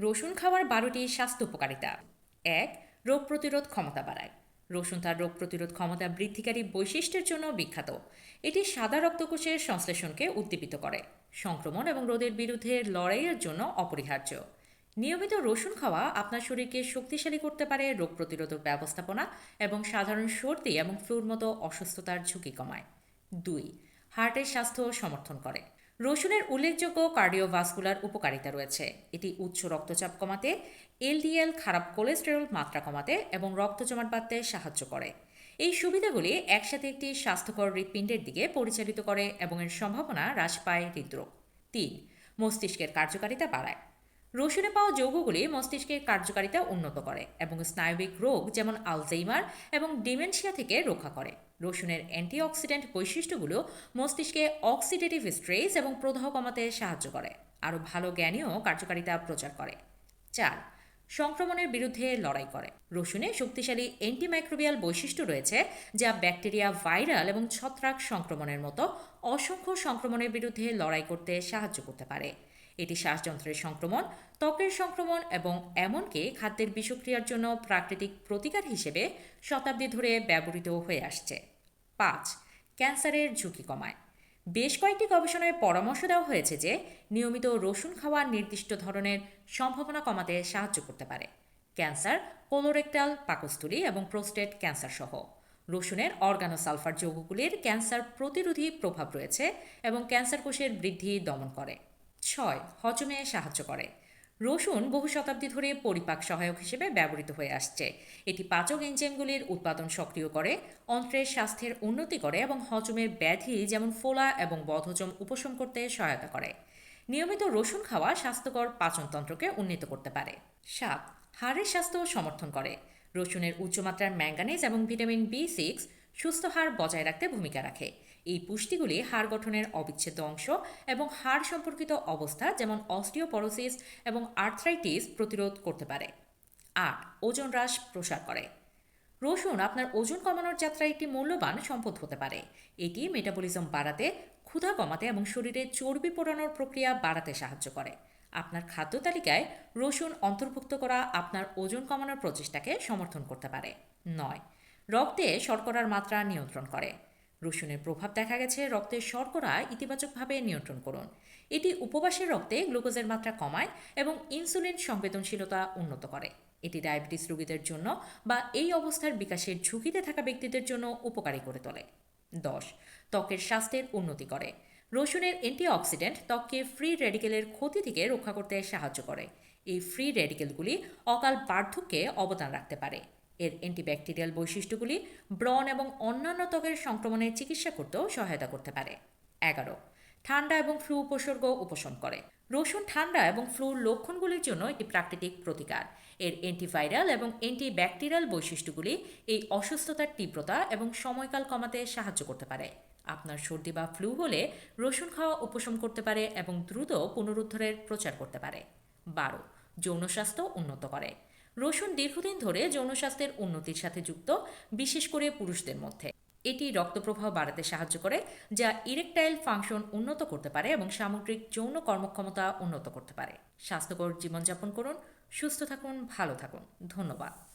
রসুন খাওয়ার বারোটি স্বাস্থ্য উপকারিতা। এক, রোগ প্রতিরোধ ক্ষমতা বাড়ায়। রসুন তার রোগ প্রতিরোধ ক্ষমতা বৃদ্ধিকারী বৈশিষ্ট্যের জন্য বিখ্যাত। এটি সাদা রক্তকোষের সংশ্লেষণকে উদ্দীপিত করে। সংক্রমণ এবং রোদের বিরুদ্ধে লড়াইয়ের জন্য অপরিহার্য। নিয়মিত রসুন খাওয়া আপনার শরীরকে শক্তিশালী করতে পারে রোগ প্রতিরোধক ব্যবস্থাপনা এবং সাধারণ সর্দি এবং ফ্লুর মতো অসুস্থতার ঝুঁকি কমায়। দুই, হার্টের স্বাস্থ্য সমর্থন করে। রসুনের উল্লেখযোগ্য কার্ডিওভাস্কুলার উপকারিতা রয়েছে। এটি উচ্চ রক্তচাপ কমাতে, এলডিএল খারাপ কোলেস্টেরল মাত্রা কমাতে এবং রক্ত জমাট বাঁধতে সাহায্য করে। এই সুবিধাগুলি একসাথে একটি স্বাস্থ্যকর হৃৎপিণ্ডের দিকে পরিচালিত করে এবং এর সম্ভাবনা হ্রাস পায় হৃদরোগ। তিন, মস্তিষ্কের কার্যকারিতা বাড়ায়। রসুনে পাওয়া যৌগগুলি মস্তিষ্কের কার্যকারিতা উন্নত করে এবং স্নায়বিক রোগ যেমন আলজেইমার এবং ডিমেনশিয়া থেকে রক্ষা করে। রসুনের অ্যান্টিঅক্সিডেন্ট বৈশিষ্ট্যগুলো মস্তিষ্কে অক্সিডেটিভ স্ট্রেস এবং প্রদাহ কমাতে সাহায্য করে, আরও ভালো জ্ঞানীয় কার্যকারিতা প্রচার করে। চার, সংক্রমণের বিরুদ্ধে লড়াই করে। রসুনে শক্তিশালী অ্যান্টিমাইক্রোবিয়াল বৈশিষ্ট্য রয়েছে যা ব্যাকটেরিয়া, ভাইরাল এবং ছত্রাক সংক্রমণের মতো অসংখ্য সংক্রমণের বিরুদ্ধে লড়াই করতে সাহায্য করতে পারে। এটি শ্বাসযন্ত্রের সংক্রমণ, ত্বকের সংক্রমণ এবং এমনকি খাদ্যের বিষক্রিয়ার জন্য প্রাকৃতিক প্রতিকার হিসেবে শতাব্দী ধরে ব্যবহৃত হয়ে আসছে। পাঁচ, ক্যান্সারের ঝুঁকি কমায়। বেশ কয়েকটি গবেষণায় পরামর্শ দেওয়া হয়েছে যে নিয়মিত রসুন খাওয়া নির্দিষ্ট ধরনের সম্ভাবনা কমাতে সাহায্য করতে পারে। ক্যান্সার, কোলোরেক্টাল, পাকস্থলী এবং প্রোস্টেট ক্যান্সার সহ। রসুনের অর্গানোসালফার যৌগগুলির ক্যান্সার প্রতিরোধী প্রভাব রয়েছে এবং ক্যান্সার কোষের বৃদ্ধি দমন করে। ছয় হজমে সাহায্য করে। রসুন বহু শতাব্দী ধরে পরিপাক সহায়ক হিসেবে ব্যবহৃত হয়ে আসছে। এটি পাচক এনজাইমগুলির উৎপাদন সক্রিয় করে, অন্ত্রের স্বাস্থ্যের উন্নতি করে এবং হজমের ব্যাধি যেমন ফোলা এবং বদহজম উপশম করতে সহায়তা করে। নিয়মিত রসুন খাওয়া স্বাস্থ্যকর পাচনতন্ত্রকে উন্নীত করতে পারে। সাত, হাড়ের স্বাস্থ্য সমর্থন করে। রসুনের উচ্চমাত্রার ম্যাঙ্গানিজ এবং ভিটামিন বি সিক্স সুস্থ হাড় বজায় রাখতে ভূমিকা রাখে। এই পুষ্টিগুলি হাড় গঠনের অবিচ্ছেদ্য অংশ এবং হাড় সম্পর্কিত অবস্থা যেমন অস্টিওপরোসিস এবং আর্থ্রাইটিস প্রতিরোধ করতে পারে। আট ওজন হ্রাস প্রসার করে। রসুন আপনার ওজন কমানোর যাত্রায় একটি মূল্যবান সম্পদ হতে পারে। এটি মেটাবলিজম বাড়াতে, ক্ষুধা কমাতে এবং শরীরে চর্বি পোড়ানোর প্রক্রিয়া বাড়াতে সাহায্য করে। আপনার খাদ্য তালিকায় রসুন অন্তর্ভুক্ত করা আপনার ওজন কমানোর প্রচেষ্টাকে সমর্থন করতে পারে। নয়, রক্তে শর্করার মাত্রা নিয়ন্ত্রণ করে। রসুনের প্রভাব দেখা গেছে, রক্তের শর্করা ইতিবাচকভাবে নিয়ন্ত্রণ করুন। এটি উপবাসের রক্তে গ্লুকোজের মাত্রা কমায় এবং ইনসুলিন সংবেদনশীলতা উন্নত করে। এটি ডায়াবেটিস রোগীদের জন্য বা এই অবস্থার বিকাশের ঝুঁকিতে থাকা ব্যক্তিদের জন্য উপকারী করে তোলে। দশ, ত্বকের স্বাস্থ্যের উন্নতি করে। রসুনের অ্যান্টিঅক্সিডেন্ট ত্বককে ফ্রি রেডিকেলের ক্ষতি থেকে রক্ষা করতে সাহায্য করে। এই ফ্রি রেডিকেলগুলি অকাল বার্ধক্যে অবদান রাখতে পারে। এর অ্যান্টিব্যাকটেরিয়াল বৈশিষ্ট্যগুলি ব্রণ এবং অন্যান্য ত্বকের সংক্রমণের চিকিৎসা করতেও সহায়তা করতে পারে। এগারো, ঠান্ডা এবং ফ্লু উপসর্গ উপশম করে। রসুন ঠান্ডা এবং ফ্লুর লক্ষণগুলির জন্য একটি প্রাকৃতিক প্রতিকার। এর অ্যান্টিভাইরাল এবং অ্যান্টিব্যাকটেরিয়াল বৈশিষ্ট্যগুলি এই অসুস্থতার তীব্রতা এবং সময়কাল কমাতে সাহায্য করতে পারে। আপনার সর্দি বা ফ্লু হলে রসুন খাওয়া উপশম করতে পারে এবং দ্রুত পুনরুদ্ধারের প্রচার করতে পারে। বারো, যৌন স্বাস্থ্য উন্নত করে। রসুন দীর্ঘদিন ধরে যৌনস্বাস্থ্যের উন্নতির সাথে যুক্ত, বিশেষ করে পুরুষদের মধ্যে। এটি রক্তপ্রবাহ বাড়াতে সাহায্য করে, যা ইরেকটাইল ফাংশন উন্নত করতে পারে এবং সামগ্রিক যৌন কর্মক্ষমতা উন্নত করতে পারে। স্বাস্থ্যকর জীবনযাপন করুন, সুস্থ থাকুন, ভালো থাকুন। ধন্যবাদ।